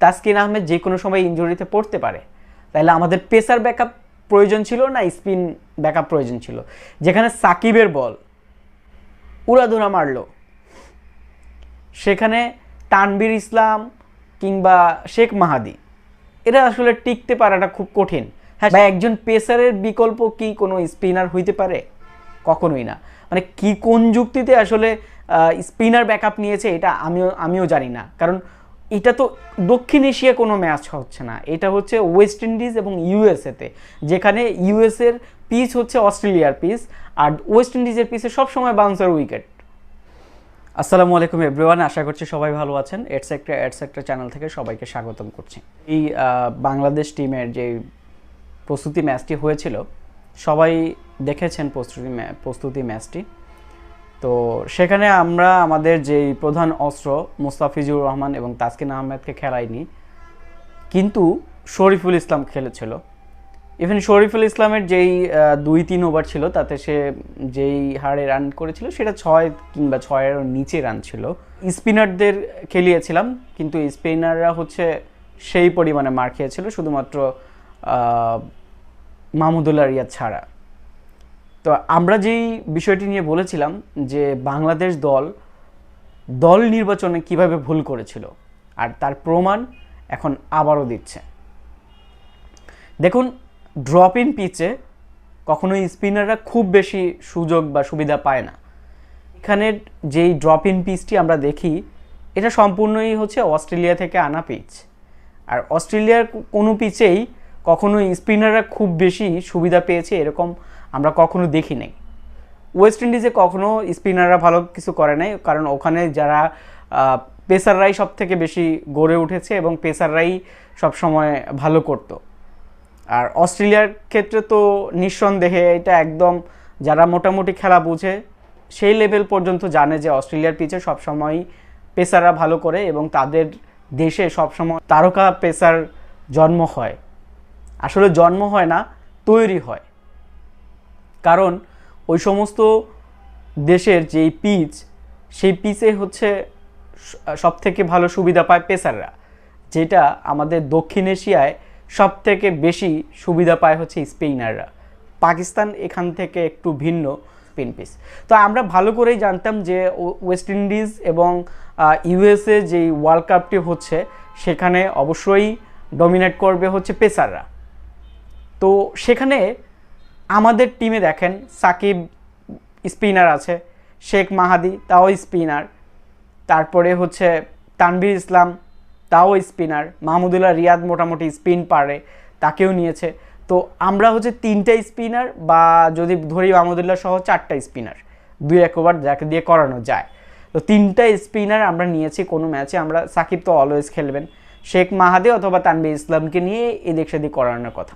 তাসকিন আহমেদ যে কোনো সময় ইনজুরিতে পড়তে পারে। তাহলে আমাদের পেসার ব্যাকআপ প্রয়োজন ছিল না স্পিন ব্যাকআপ প্রয়োজন ছিল? যেখানে সাকিবের বল উড়াধুরা মারলো সেখানে তানবীর ইসলাম কিংবা শেখ মাহাদি। এরা আসলে টিকতে পারাটা খুব কঠিন। হ্যাঁ বা একজন পেসারের বিকল্প কি কোনো স্পিনার হইতে পারে? কখনোই না। মানে কি কোন যুক্তিতে আসলে স্পিনার ব্যাকআপ নিয়েছে এটা আমিও আমিও জানি না। কারণ এটা তো দক্ষিণ এশিয়া কোনো ম্যাচ হচ্ছে না। এটা হচ্ছে ওয়েস্ট ইন্ডিজ এবং ইউএসএতে যেখানে ইউএসের পিচ হচ্ছে অস্ট্রেলিয়ার পিচ আর ওয়েস্ট ইন্ডিজের পিচে সবসময় বাউন্সার উইকেট আসসালামু আলাইকুম এভরিওয়ান আশা করছি সবাই ভালো আছেন। এটস একটা চ্যানেল থেকে সবাইকে স্বাগতম করছি। এই বাংলাদেশ টিমের যে প্রস্তুতি ম্যাচটি হয়েছিল, সবাই দেখেছেন প্রস্তুতি প্রস্তুতি ম্যাচটি তো সেখানে আমরা আমাদের যেই প্রধান অস্ত্র, মুস্তাফিজুর রহমান এবং তাসকিন আহমেদকে খেলাইনি কিন্তু শরীফুল ইসলাম খেলেছিল। ইভেন শরীফুল ইসলামের যেই দুই তিন ওভার ছিল, তাতে সে যেই হারে রান করেছিল, সেটা ছয় কিংবা ছয়ের নিচে রান ছিল। স্পিনারদের খেলিয়েছিলাম, কিন্তু স্পিনাররা হচ্ছে সেই পরিমাণে মার খেয়েছিল, শুধুমাত্র মাহমুদুল্লাহ রিয়াদ ছাড়া। তো আমরা যেই বিষয়টি নিয়ে বলেছিলাম যে বাংলাদেশ দল দল নির্বাচনে কীভাবে ভুল করেছিল আর তার প্রমাণ এখন আবারও দিচ্ছে। দেখুন ড্রপ ইন পিচে কখনোই স্পিনাররা খুব বেশি সুযোগ বা সুবিধা পায় না। এখানে যেই ড্রপ ইন পিচটি আমরা দেখি, এটা সম্পূর্ণই হচ্ছে অস্ট্রেলিয়া থেকে আনা পিচ আর অস্ট্রেলিয়ার কোনো পিচেই কখনোই স্পিনাররা খুব বেশি সুবিধা পেয়েছে এরকম আমরা কখনো দেখি নাই। ওয়েস্ট ইন্ডিজে কখনো স্পিনাররা ভালো কিছু করে নাই, কারণ ওখানে যারা পেসাররাই সব থেকে বেশি গড়ে উঠেছে এবং পেসাররাই সবসময় ভালো করতো। আর অস্ট্রেলিয়ার ক্ষেত্রে তো নিঃসন্দেহে এটা একদম যারা মোটামুটি খেলা বুঝে, সেই লেভেল পর্যন্ত জানে যে অস্ট্রেলিয়ার পিচে সবসময়ই পেসাররা ভালো করে এবং তাদের দেশে সবসময় তারকা পেসার জন্ম হয়। আসলে জন্ম হয় না, তৈরি হয়। কারণ ওই সমস্ত দেশের যেই পিচ, সেই পিচে হচ্ছে সব থেকে ভালো সুবিধা পায় পেসাররা, যেটা আমাদের দক্ষিণ এশিয়ায় সব থেকে বেশি সুবিধা পায় হচ্ছে স্পেইনাররা। পাকিস্তান এখান থেকে একটু ভিন্ন স্পিন পিচ। তো আমরা ভালো করেই জানতাম যে ওয়েস্ট ইন্ডিজ এবং ইউএসএ যেই ওয়ার্ল্ড কাপটি হচ্ছে, সেখানে অবশ্যই ডমিনেট করবে হচ্ছে পেসাররা। তো সেখানে আমাদের টিমে দেখেন, সাকিব স্পিনার আছে, শেখ মাহাদি তাও স্পিনার, তারপরে হচ্ছে তানভীর ইসলাম তাও স্পিনার, মাহমুদুল্লাহ রিয়াদ মোটামুটি স্পিন পারে, তাকেও নিয়েছে। তো আমরা হচ্ছে তিনটা স্পিনার বা যদি ধরি মাহমুদুল্লাহ সহ চারটা স্পিনার, দুই এক ওভার যাকে দিয়ে করানো যায়। তো তিনটা স্পিনার আমরা নিয়েছি কোনো ম্যাচে, আমরা সাকিব তো অলওয়েজ খেলবেন। শেখ মাহাদি অথবা তানভীর ইসলামকে নিয়ে এদিক সেদিক করানোর কথা।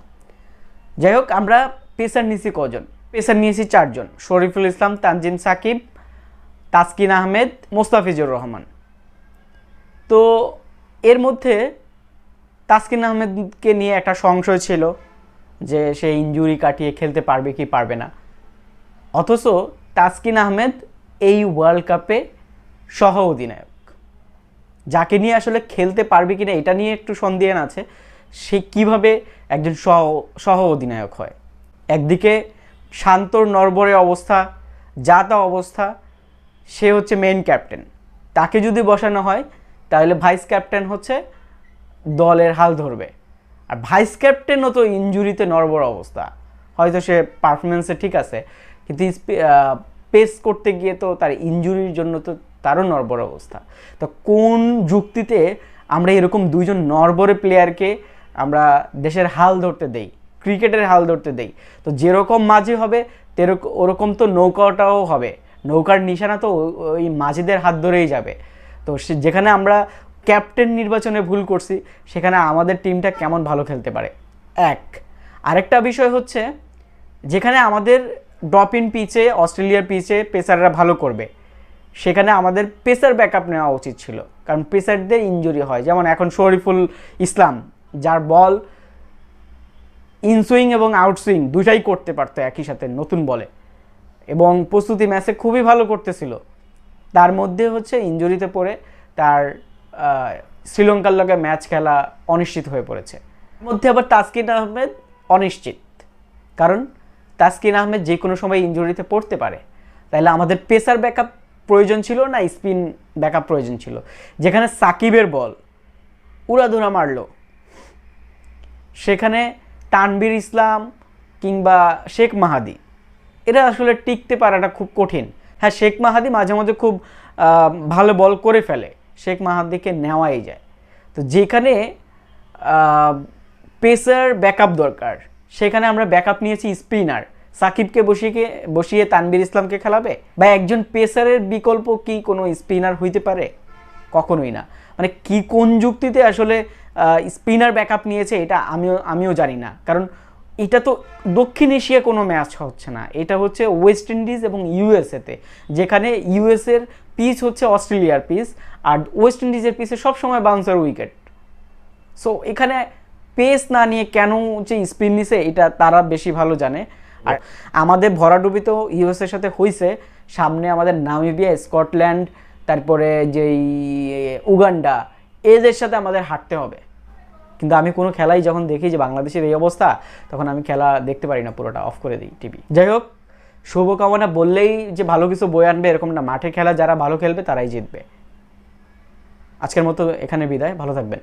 যাই হোক, আমরা পেসার নিয়েছি কজন? পেসার নিয়েছি চারজন। শরীফুল ইসলাম, তানজিম সাকিব, তাসকিন আহমেদ, মোস্তাফিজুর রহমান। তো এর মধ্যে তাসকিন আহমেদকে নিয়ে একটা সংশয় ছিল যে সে ইনজুরি কাটিয়ে খেলতে পারবে কি পারবে না। অথচ তাসকিন আহমেদ এই ওয়ার্ল্ড কাপে সহ অধিনায়ক। যাকে নিয়ে আসলে খেলতে পারবে কিনা এটা নিয়ে একটু সন্দেহান আছে, সে কীভাবে একজন সহ সহ অধিনায়ক হয়। একদিকে শান্তর নরবরে অবস্থা যা তা অবস্থা, সে হচ্ছে মেইন ক্যাপ্টেন তাকে যদি বসানো হয়, তাহলে ভাইস ক্যাপ্টেন হচ্ছে দলের হাল ধরবে। আর ভাইস ক্যাপ্টেনও তো ইঞ্জুরিতে নরবর অবস্থা। হয়তো সে পারফরমেন্সে ঠিক আছে, কিন্তু পেস করতে গিয়ে তো তার ইঞ্জুরির জন্য তো তারও নরবর অবস্থা। তো কোন যুক্তিতে আমরা এরকম দুইজন নরবরে প্লেয়ারকে আমরা দেশের হাল ধরতে দেই? ক্রিকেটের হাল ধরতে দেই। তো যেরকম মাঝি হবে তেরকম ওরকম তো নৌকাটাও হবে। নৌকার নিশানা তো ওই মাঝিদের হাত ধরেই যাবে। তো যেখানে আমরা ক্যাপ্টেন নির্বাচনে ভুল করছি, সেখানে আমাদের টিমটা কেমন ভালো খেলতে পারে? এক। আরেকটা বিষয় হচ্ছে, যেখানে আমাদের ড্রপ ইন পিচে অস্ট্রেলিয়ার পিচে পেসাররা ভালো করবে, সেখানে আমাদের পেসার ব্যাকআপ নেওয়া উচিত ছিল। কারণ পেসারদের ইনজুরি হয়। যেমন এখন শরীফুল ইসলাম, যার বল ইনসুইং এবং আউটসুইং দুটাই করতে পারতো একই সাথে নতুন বলে। এবং প্রস্তুতি ম্যাচে খুবই ভালো করতেছিল। তার মধ্যে হচ্ছে ইনজুরিতে পড়ে তার শ্রীলঙ্কার লগে ম্যাচ খেলা অনিশ্চিত হয়ে পড়েছে। মধ্যে আবার তাসকিন আহমেদ অনিশ্চিত। কারণ তাসকিন আহমেদ যে কোনো সময় ইনজুরিতে পড়তে পারে। তাইলে আমাদের পেসার ব্যাকআপ প্রয়োজন ছিল না স্পিন ব্যাকআপ প্রয়োজন ছিল? যেখানে সাকিবের বল উড়াধুরা মারলো, সেখানে তানবীর ইসলাম কিংবা শেখ মাহাদি। এরা আসলে টিকতে পারাটা খুব কঠিন। হ্যাঁ শেখ মাহাদি মাঝে মাঝে খুব ভালো বল করে ফেলে। শেখ মাহাদিকে নেওয়াই যায়। তো যেখানে পেসার ব্যাকআপ দরকার, সেখানে আমরা ব্যাকআপ নিয়েছি স্পিনার। সাকিবকে বসিয়ে বসিয়ে তানবীর ইসলামকে খেলাবে? বা একজন পেসারের বিকল্প কি কোনো স্পিনার হইতে পারে? কখনোই না। মানে কি কোন যুক্তিতে আসলে স্পিনার ব্যাকআপ নিয়েছে, এটা আমিও আমিও জানি না। কারণ এটা তো দক্ষিণ এশিয়া কোনো ম্যাচ হচ্ছে না। এটা হচ্ছে ওয়েস্ট ইন্ডিজ এবং ইউএসএতে যেখানে ইউএসের পিচ হচ্ছে অস্ট্রেলিয়ার পিচ, আর ওয়েস্ট ইন্ডিজের পিচে সবসময় বাউন্সার উইকেট সো এখানে পেস না নিয়ে কেন যে স্পিন নিছে, এটা তারা বেশি ভালো জানে। আর আমাদের ভরাডুবি তো ইউএসের সাথে হয়েছে সামনে আমাদের নামিবিয়া, স্কটল্যান্ড, তারপরে যেই উগান্ডা এদের সাথে আমাদের হাঁটতে হবে। কিন্তু আমি কোনো খেলাই যখন দেখি যে বাংলাদেশের এই অবস্থা, তখন আমি খেলা দেখতে পারি না পুরোটা অফ করে দিই টিভি যাই হোক, শুভকামনা বললেই যে ভালো কিছু বই আনবে এরকম না, মাঠে খেলা যারা ভালো খেলবে তারাই জিতবে। আজকের মতো এখানে বিদায়, ভালো থাকবেন।